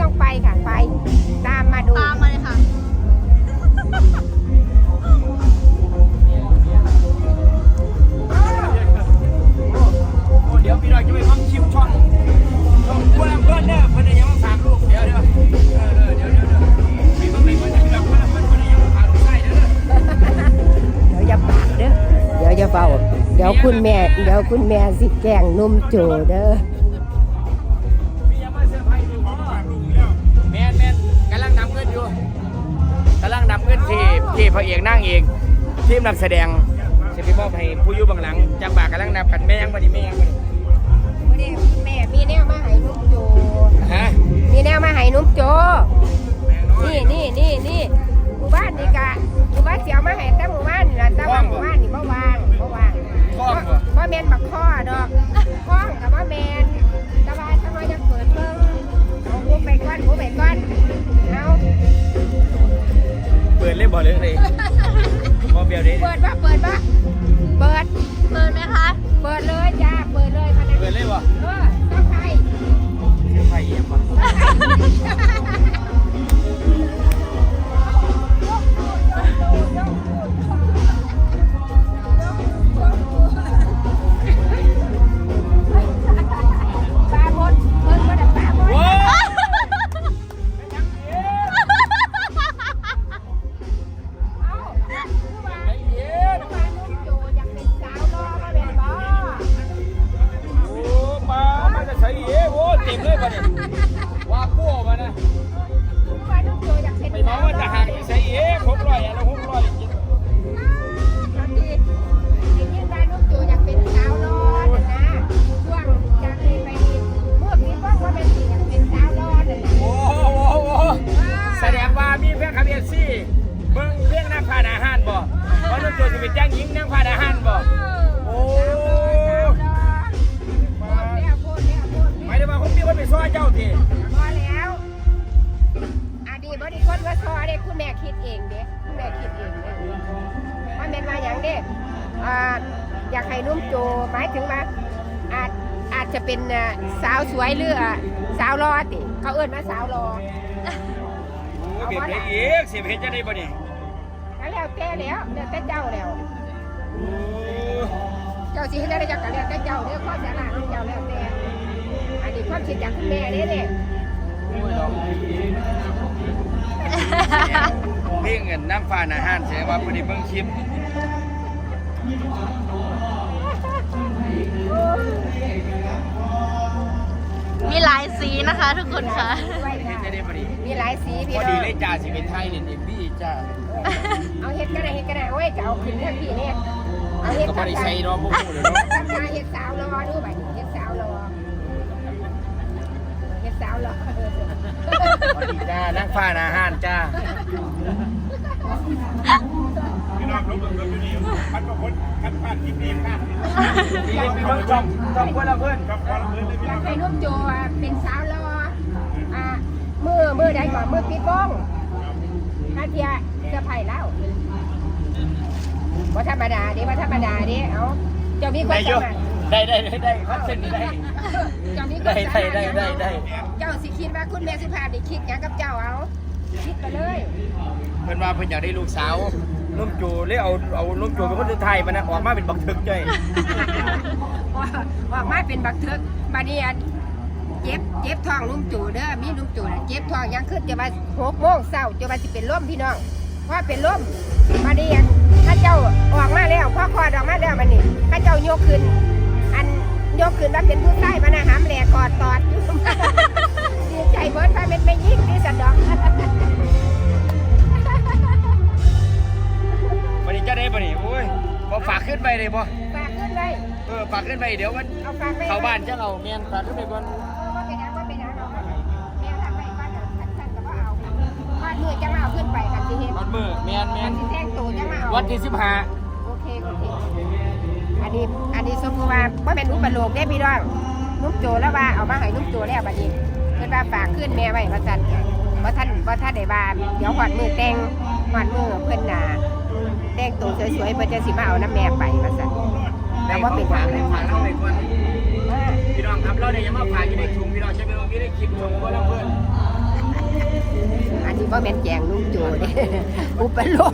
ต้องไปค่ะ ไป ตามมาดู ตามมาเลยค่ะโอ้เดี๋ยวพี่น้อยจะไปฟังชิมช่องช่องบัวลำเพื่อนเนี่ยเพื่อนยังมาฝากลูกเดี๋ยวเดี๋ยวเออเออเดี๋ยวเดี๋ยวเดี๋ยวพี่ต้องไปเพื่อนจะแบบบัวลำเพื่อนเพื่อนยังมาฝากลูกได้เด้อเดี๋ยวอย่าปากเด้อเดี๋ยวอย่าเบาเดี๋ยวคุณแม่ เดี๋ยวคุณแม่สิแกล้งนุ่มโจเด้อ ที่พระเอกนั่งเองทีมนักแสดงเซฟิมอบให้ผู้อยู่เบางหลังจากบากกำลังนับกันแม่ยังบ่ดีแม่ยังบ่ดีวันนี้แม่มีแนวมาให้นุ่มโจฮะมีแนวมาให้นุ่มโจ นี่นี่นี่นี่หมู่บ้านนี่กะหมู่บ้านเสียวมาให้แต่หมู่บ้าน คนว่าซอเด้คุณแม่คิดเองเด้คุณแม่คิดเองเด้ว่าเป็นมาอย่างเด้อ่าอยากให้นุ่มโจหมายถึงว่าอาจอาจจะเป็นอ่าสาวสวยหรืออ่าสาวรอติ เขาเอิ้นว่าสาวรอโอ้ยเบียดไปอีกสิเฮ็ดจะได้บ่นี่ก็แล้วแต่แล้วแล้วแต่เจ้าแล้วโอ้เจ้าสิเฮ็ดได้จักก็แล้วแต่เจ้าเด้อข้อสาระของเจ้าแล้วแต่อันนี้ความคิดจากคุณแม่เด้เด้ยดอก เพลงเงินน้ำฟ้าอาหารแสดงว่าบ่ได้เบิ่งคลิปมีหลายสีนะคะทุกคนค่ะด้วยค่ะจะได้บ่ดีมีหลายสีพพี่อน้ดีองเลยจ้าสิเป็นไทยนี่นี่พี่จ้าเอาเฮ็ดก็ได้เฮ็ดก็ได้โอ้ยจะเอาขึ้นเรื่องพี่เนี่ยเอาเฮ็ดก็บ่ได้ใส่เนาะบ่ฮู้เลยเนาะ ทำการเฮ็ดสาวรอดูบัดนี้ สาวรอพอดีจ้านั่งฟ้าอาหารจ้าพี่น้องรู้กันอยู่นี่พันกว่าคนกันผ่านคลิปนี้ค่ะพี่เป็นคนจอมจอมคนละเพิ่นกับพอเราเลยเลยพี่อน้ยาอกงให้นุ่มโจอะเป็นสาวรออ่ามือมือใดก่อนมือปิดบ้องถ้าเทียเสื้อไผ่แล้วว่าธรรมดาเด้ว่าธรรมดาเด้เอาเจ้ามีควาได้มอยู่สามารถ ได้ได้ได้ได้คอนเซ็ปต์นี้ได้เจ้ามีความได้สามารถได้ได้ได้ เจ้าสิคิดว่าคุณแม่สุภาพนี่คิดหยังกับเจ้าเอาคิดไปเลยเพิ่นว่าเพิ่นอยากได้ลูกสาวนุ่มจูเลยเอาเอานุ่มจูเป็นคนไทยมานะออกมาเป็นบักถึกจ้อยออกมาเป็นบักเทึกบัดนี้อันเจ็บเจ็บท้องนุ่มจูเด้อมีนุ่มจูน่ะเจ็บท้องยังขึ้นจะมาหกโมงเช้าจะมาสิเป็นลมพี่น้องเพราะเป็นลมบัดนี้อันถ้าเจ้าออกมาแล้วพ่อคลอดออกมาแล้วมันนี่ถ้าเจ้ายกขึ้นอัน ยกขึ้นว่าเป็นผู้ใต้มานะหามแหลกกอดตอดอยู่ ดีใจเบิดพาเป็นไปยิ่งที่สันดอกวันนี้จะได้บ่นี่โอ้ยบ่ฝากขึ้นไปเลยบ่ฝากขึ้นไว้เออฝากขึ้นไปเดี๋ยวมันเอาฝากไปเข้าบ้านจะเอาแม่นฝากขึ้นไปก่อนว่าเป็นอะไรว่าเป็นอะไรเอาไปแม่ทำไปบ้านท่านก็บ่เอาบ้านมือจะมาเอาขึ้นไปกันสิเฮ็ดวันมื้อแม่นแม่กันนสิแท่งตูจะมาเอา วันที่15โอเคโอเค อันนี้อันนี้สมมติว่าว่าเป็นอุปโลกได้พี่น้องนุ่มโจแล้วว่าเอามาให้นุ่มโจแล้วบัดนี้เพิ่นว่าฝากขึ้นแม่ไว้ว่าซั่นว่าท่านว่าท่านได้ว่าเดี๋ยวหอดมือแต่งหอดมือเพิ่นน่ะแต่งตัวสวยๆเพิ่นจะสิมาเอาน้ำแม่ไปว่าซั่นแต่ว่าเป็นฝาทากงฝากเอาไปก่อนเออพี่น้องครับเราได้ยังมาฝากอยู่ในถุงพี่น้องใช่ไหมว่ามีได้คลิปถุงก็แล้วเพื่อนอันนี้ว่าแม่นแจงลุงจูเด้อุปโลก